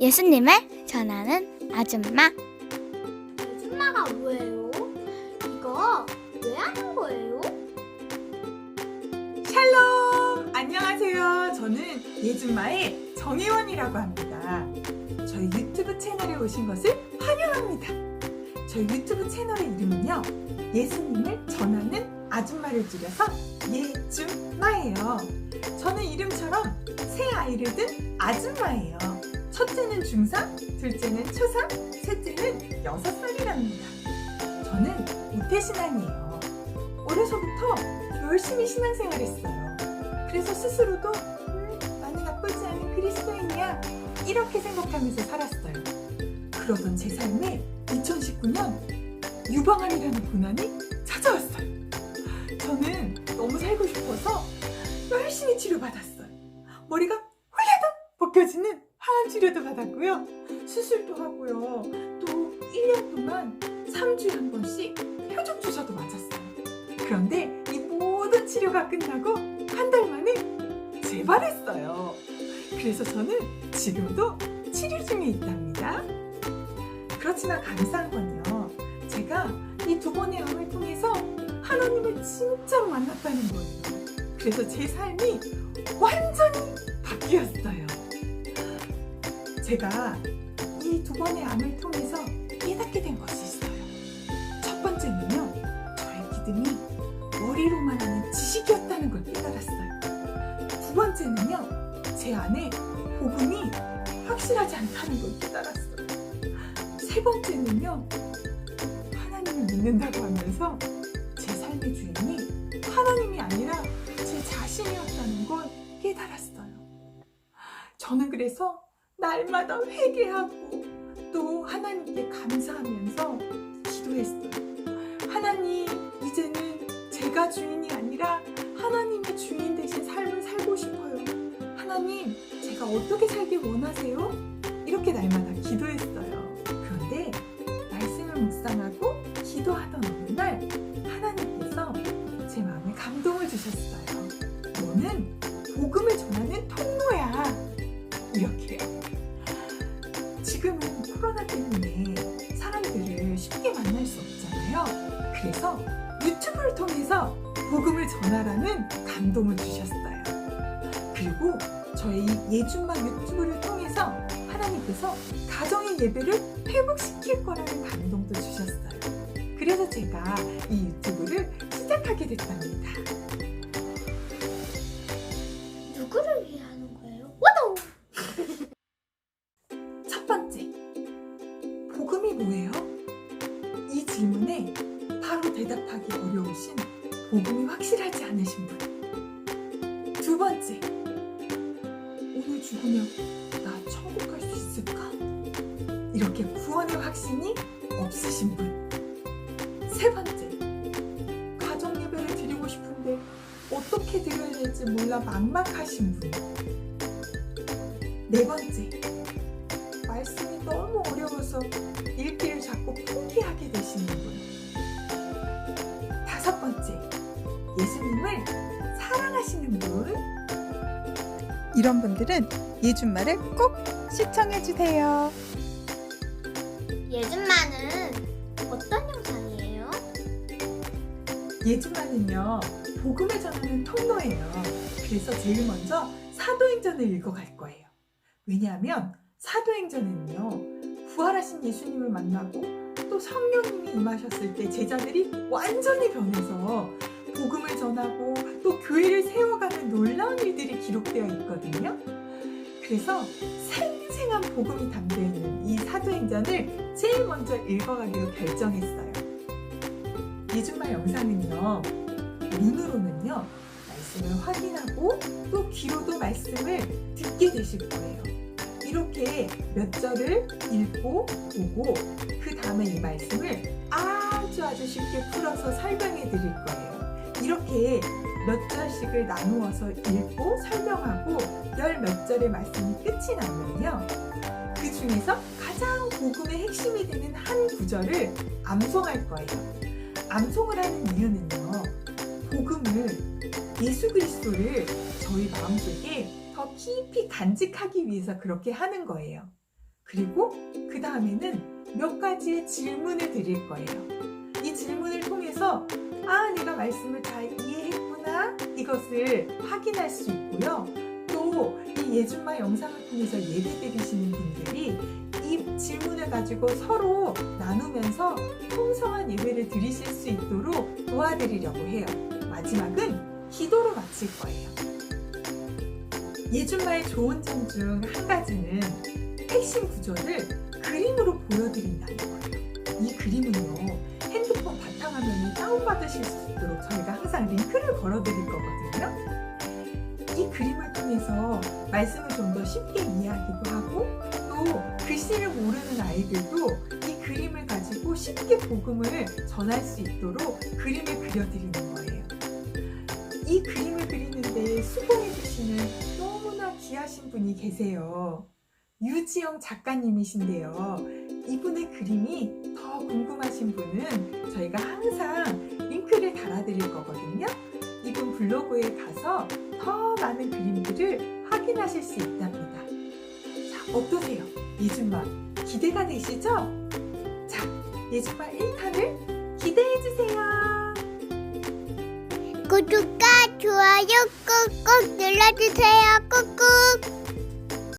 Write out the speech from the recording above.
예수님을 전하는 아줌마. 아줌마가 뭐예요? 이거 왜 하는 거예요? 샬롬! 안녕하세요. 저는 예준마의 정혜원이라고 합니다. 저희 유튜브 채널에 오신 것을 환영합니다. 저희 유튜브 채널의 이름은요. 예수님을 전하는 아줌마를 줄여서 예준마예요. 저는 이름처럼 새 아이를 둔 아줌마예요. 첫째는 중3, 둘째는 초3, 셋째는 6살이랍니다. 저는 모태신앙이에요. 어려서부터 열심히 신앙생활 했어요. 그래서 스스로도 음, 나는 나쁘지 않은 그리스도인이야 이렇게 생각하면서 살았어요. 그러던 제 삶에 2019년 유방암이라는 고난이 찾아왔어요. 저는 너무 살고 싶어서 열심히 치료받았어요. 머리가 홀레덕 벗겨지는 항암 치료도 받았고요. 수술도 하고요. 또 1년 동안 3주에 한 번씩 표적 주사도 맞았어요. 그런데 이 모든 치료가 끝나고 한 달 만에 재발했어요. 그래서 저는 지금도 치료 중에 있답니다. 그렇지만 감사한 건요. 제가 이 두 번의 암을 통해서 하나님을 진짜로 만났다는 거예요. 그래서 제 삶이 완전히 바뀌었어요. 제가 이 두 번의 암을 통해서 깨닫게 된 것이 있어요. 첫 번째는요. 저의 믿음이 머리로만 하는 지식이었다는 걸 깨달았어요. 두 번째는요, 제 안에 복음이 확실하지 않다는 걸 깨달았어요. 세 번째는요, 하나님을 믿는다고 하면서 제 삶의 주인이 하나님이 아니라 제 자신이었다는 걸 깨달았어요. 저는 그래서 날마다 회개하고 또 하나님께 감사하면서 기도했어요. 하나님, 이제는 제가 주인이 아니라 하나님이 주인 되신 삶을 살고 싶어요. 하나님, 제가 어떻게 살길 원하세요? 이렇게 날마다 기도했어요. 그런데 말씀을 묵상하고 기도하던 어느 날 하나님께서 제 마음에 감동을 주셨어요. 너는 복음을 전하는 통로야. 이렇게요. 지금은 코로나 때문에 사람들을 쉽게 만날 수 없잖아요. 그래서 유튜브를 통해서 복음을 전하라는 감동을 주셨어요. 그리고 저희 예준마 유튜브를 통해서 하나님께서 가정의 예배를 회복시킬 거라는 감동도 주셨어요. 그래서 제가 이 유튜브를 시작하게 됐답니다. 뭐예요? 이 질문에 바로 대답하기 어려우신 복음이 확실하지 않으신 분. 두 번째, 오늘 죽으면 나 천국 갈 수 있을까? 이렇게 구원의 확신이 없으신 분. 세 번째, 가정 예배를 드리고 싶은데 어떻게 드려야 될지 몰라 막막하신 분. 네 번째, 말씀이 너무 어려워서 읽기를 자꾸 포기하게 되시는 분. 다섯 번째, 예수님을 사랑하시는 분. 이런 분들은 예준말을 꼭 시청해 주세요. 예준마는 어떤 영상이에요? 예준말은요, 복음을 전하는 통로예요. 그래서 제일 먼저 사도행전을 읽어갈 거예요. 왜냐하면 사도행전은요, 부활하신 예수님을 만나고 또 성령님이 임하셨을 때 제자들이 완전히 변해서 복음을 전하고 또 교회를 세워가는 놀라운 일들이 기록되어 있거든요. 그래서 생생한 복음이 담겨 있는 이 사도행전을 제일 먼저 읽어가기로 결정했어요. 이준말 영상은요, 눈으로는요, 말씀을 확인하고 또 귀로도 말씀을 듣게 되실 거예요. 이렇게 몇 절을 읽고 보고 그 다음에 이 말씀을 아주 아주 쉽게 풀어서 설명해 드릴 거예요. 이렇게 몇 절씩을 나누어서 읽고 설명하고 열 몇 절의 말씀이 끝이 나면요. 그 중에서 가장 복음의 핵심이 되는 한 구절을 암송할 거예요. 암송을 하는 이유는요. 복음을 예수 그리스도를 저희 마음속에 더 깊이 간직하기 위해서 그렇게 하는 거예요. 그리고 그 다음에는 몇 가지의 질문을 드릴 거예요. 이 질문을 통해서 아, 내가 말씀을 잘 이해했구나. 이것을 확인할 수 있고요. 또 이 예준마 영상을 통해서 예배 드리시는 분들이 이 질문을 가지고 서로 나누면서 풍성한 예배를 드리실 수 있도록 도와드리려고 해요. 마지막은 기도로 마칠 거예요. 예준마의 좋은 점 중 한 가지는 핵심 구조를 그림으로 보여드린다는 거예요. 이 그림은요, 핸드폰 바탕화면에 다운받으실 수 있도록 저희가 항상 링크를 걸어드릴 거거든요. 이 그림을 통해서 말씀을 좀 더 쉽게 이해하기도 하고 또 글씨를 모르는 아이들도 이 그림을 가지고 쉽게 복음을 전할 수 있도록 그림을 그려드리는 거예요. 이 그림을 그리는데 수고해 주시는 너무나 귀하신 분이 계세요. 유지영 작가님이신데요. 이분의 그림이 더 궁금하신 분은 저희가 항상 링크를 달아드릴 거거든요. 이분 블로그에 가서 더 많은 그림들을 확인하실 수 있답니다. 자, 어떠세요? 예준마 기대가 되시죠? 자, 예준마 1탄을 기대해주세요. 구독과 좋아요 꾹꾹 눌러주세요. 꾹꾹.